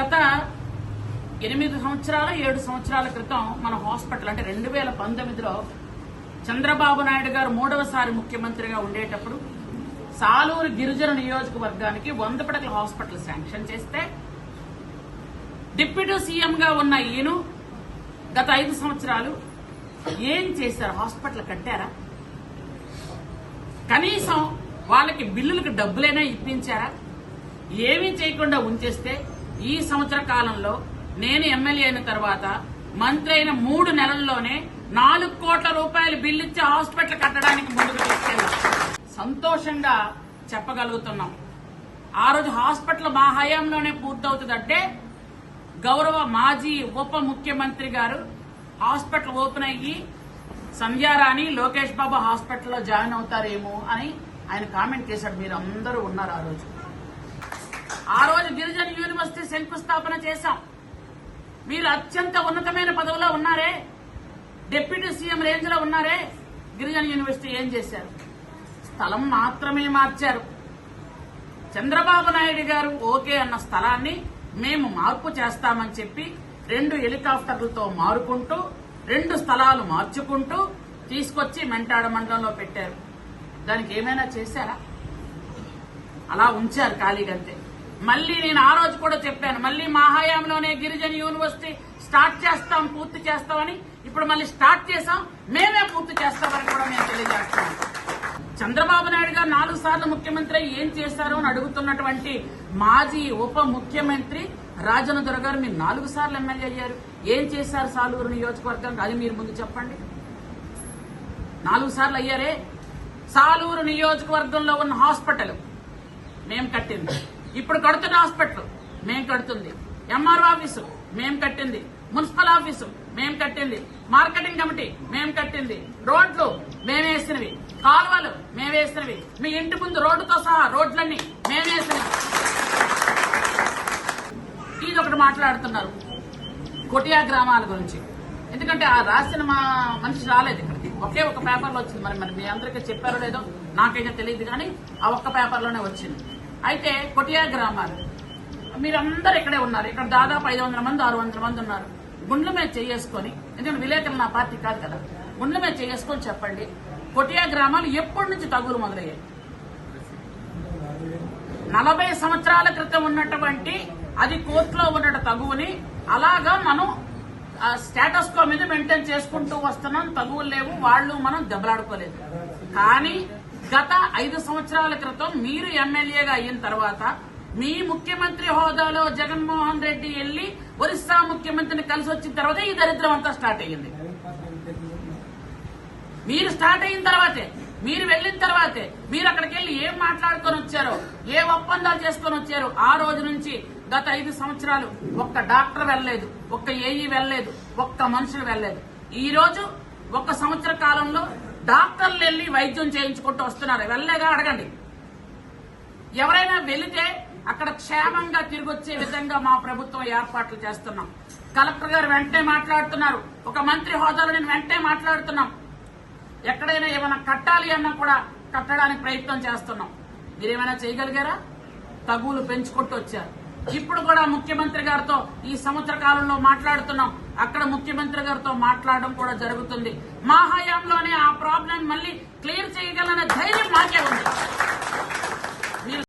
గత ఎనిమిది సంవత్సరాల ఏడు సంవత్సరాల క్రితం మన హాస్పిటల్ అంటే రెండు వేల పంతొమ్మిదిలో చంద్రబాబు నాయుడు గారు మూడవసారి ముఖ్యమంత్రిగా ఉండేటప్పుడు సాలూరు గిరిజన నియోజకవర్గానికి వంద పడకల హాస్పిటల్ శాంక్షన్ చేస్తే డిప్యూటీ సీఎంగా ఉన్న ఈయన గత ఐదు సంవత్సరాలు ఏం చేశారు? హాస్పిటల్ కట్టారా? కనీసం వాళ్ళకి బిల్లులకు డబ్బులైనా ఇప్పించారా? ఏమీ చేయకుండా ఉంచేస్తే ఈ సంవత్సర కాలంలో నేను ఎమ్మెల్యే అయిన తర్వాత మంత్రి అయిన మూడు నెలల్లోనే నాలుగు కోట్ల రూపాయలు బిల్లు ఇచ్చి హాస్పిటల్ కట్టడానికి ముందుకు తీసుకెళ్ళాం. సంతోషంగా చెప్పగలుగుతున్నాం. ఆ రోజు హాస్పిటల్ మా హయాంలోనే పూర్తవుతుందంటే గౌరవ మాజీ ఉప ముఖ్యమంత్రి గారు హాస్పిటల్ ఓపెన్ అయ్యి సంధ్యారాణి లోకేష్ బాబు హాస్పిటల్లో జాయిన్ అవుతారేమో అని ఆయన కామెంట్ చేశాడు మీరు అందరూ ఉన్నారు ఆ రోజు. ఆ రోజు గిరిజన యూనివర్సిటీ శంకుస్థాపన చేశాం. మీరు అత్యంత ఉన్నతమైన పదవిలో ఉన్నారే డిప్యూటీ సీఎం రేంజ్లో ఉన్నారే గిరిజన యూనివర్సిటీ ఏం చేశారు? స్థలం మాత్రమే మార్చారు. చంద్రబాబు నాయుడు గారు ఓకే అన్న స్థలాన్ని మేము మార్పు చేస్తామని చెప్పి రెండు హెలికాప్టర్లతో మారుకుంటూ రెండు స్థలాలు మార్చుకుంటూ తీసుకొచ్చి మెంటాడ మండలంలో పెట్టారు. దానికి ఏమైనా చేశారా? అలా ఉంచారు ఖాళీగంతే మళ్ళీ నేను ఆ రోజు కూడా చెప్పాను మళ్ళీ మా హయాంలోనే గిరిజన యూనివర్సిటీ స్టార్ట్ చేస్తాం పూర్తి చేస్తామని. ఇప్పుడు మళ్ళీ స్టార్ట్ చేసాం మేమే పూర్తి చేస్తామని కూడా మేము తెలియజేస్తాం చంద్రబాబు నాయుడు గారు నాలుగు సార్లు ముఖ్యమంత్రి ఏం చేశారు అని అడుగుతున్నటువంటి మాజీ ఉప ముఖ్యమంత్రి రాజన దొరగారు మీరు నాలుగు సార్లు ఎమ్మెల్యే అయ్యారు. ఏం చేశారు సాలూరు నియోజకవర్గానికి అది మీరు ముందు చెప్పండి. నాలుగు సార్లు అయ్యారే. సాలూరు నియోజకవర్గంలో ఉన్న హాస్పిటల్ మేము కట్టింది. ఇప్పుడు కడుతున్న హాస్పిటల్ మేం కడుతుంది. ఎంఆర్ఓ ఆఫీసు మేం కట్టింది. మున్సిపల్ ఆఫీసు మేం కట్టింది. మార్కెటింగ్ కమిటీ మేం కట్టింది. రోడ్లు మేమేసినవి కాలువలు మేమేసినవి మీ ఇంటి ముందు రోడ్డుతో సహా రోడ్లన్నీ మేమేసినవి ఇది ఒకటి మాట్లాడుతున్నారు కొటియా గ్రామాల గురించి. ఎందుకంటే ఆ రాసిన మా మనిషి రాలేదు ఇక్కడికి. ఒకే ఒక పేపర్లో వచ్చింది. మరి మరి మీ అందరికీ చెప్పారో లేదో నాకైతే తెలియదు కానీ ఆ ఒక్క పేపర్లోనే వచ్చింది. అయితే కొటియా గ్రామాలు. మీరందరూ ఇక్కడే ఉన్నారు. ఇక్కడ దాదాపు ఐదు వందల మంది ఆరు వందల మంది ఉన్నారు. గుండ్ల మీద చేసుకొని ఎందుకంటే విలేకరులు నా పార్టీ కాదు కదా గుండ్ల మీద చేసుకొని చెప్పండి కొటియా గ్రామాలు ఎప్పటి నుంచి తగులు మొదలయ్యాయి? నలభై సంవత్సరాల క్రితం ఉన్నటువంటి అది కోర్టులో ఉన్న తగువుని అలాగా మనం స్టేటస్ కో మీద మెయింటైన్ చేసుకుంటూ వస్తున్నాం తగువులు లేవు వాళ్ళు మనం దెబ్బలాడుకోలేదు. కానీ గత ఐదు సంవత్సరాల క్రితం మీరు ఎమ్మెల్యేగా అయిన తర్వాత మీ ముఖ్యమంత్రి హోదాలో జగన్మోహన్ రెడ్డి వెళ్ళి ఒరిస్సా ముఖ్యమంత్రిని కలిసి వచ్చిన తర్వాత ఈ దరిద్రం అంతా స్టార్ట్ అయ్యింది. మీరు స్టార్ట్ అయిన తర్వాతే మీరు వెళ్ళిన తర్వాతే మీరు అక్కడికి వెళ్ళి ఏం మాట్లాడుకొని వచ్చారో ఏ ఒప్పందాలు చేసుకొని వచ్చారో ఆ రోజు నుంచి గత ఐదు సంవత్సరాలు ఒక్క డాక్టర్ వెళ్ళలేదు ఒక్క ఏఈ వెళ్ళలేదు ఒక్క మనుషులు వెళ్ళలేదు. ఈ రోజు ఒక సంవత్సర కాలంలో డాక్టర్లు వెళ్ళి వైద్యం చేయించుకుంటూ వస్తున్నారు. వెళ్ళేగా అడగండి. ఎవరైనా వెళితే అక్కడ క్షేమంగా తిరిగి వచ్చే విధంగా మా ప్రభుత్వం ఏర్పాట్లు చేస్తున్నాం. కలెక్టర్ గారు వెంటనే మాట్లాడుతున్నారు. ఒక మంత్రి హోదాలో నేను వెంటనే మాట్లాడుతున్నాం. ఎక్కడైనా ఏమైనా కట్టాలి అన్నా కూడా కట్టడానికి ప్రయత్నం చేస్తున్నాం. మీరేమైనా చేయగలిగారా? తగులు పెంచుకుంటూ వచ్చారు. ఇప్పుడు కూడా ముఖ్యమంత్రి గారితో ఈ సంవత్సర కాలంలో మాట్లాడుతున్నాం. అక్కడ ముఖ్యమంత్రి గారితో మాట్లాడడం కూడా జరుగుతుంది. మా హయాంలోనే ఆ ప్రాబ్లం మళ్ళీ క్లియర్ చేయగలన ధైర్యం మాకే ఉంది.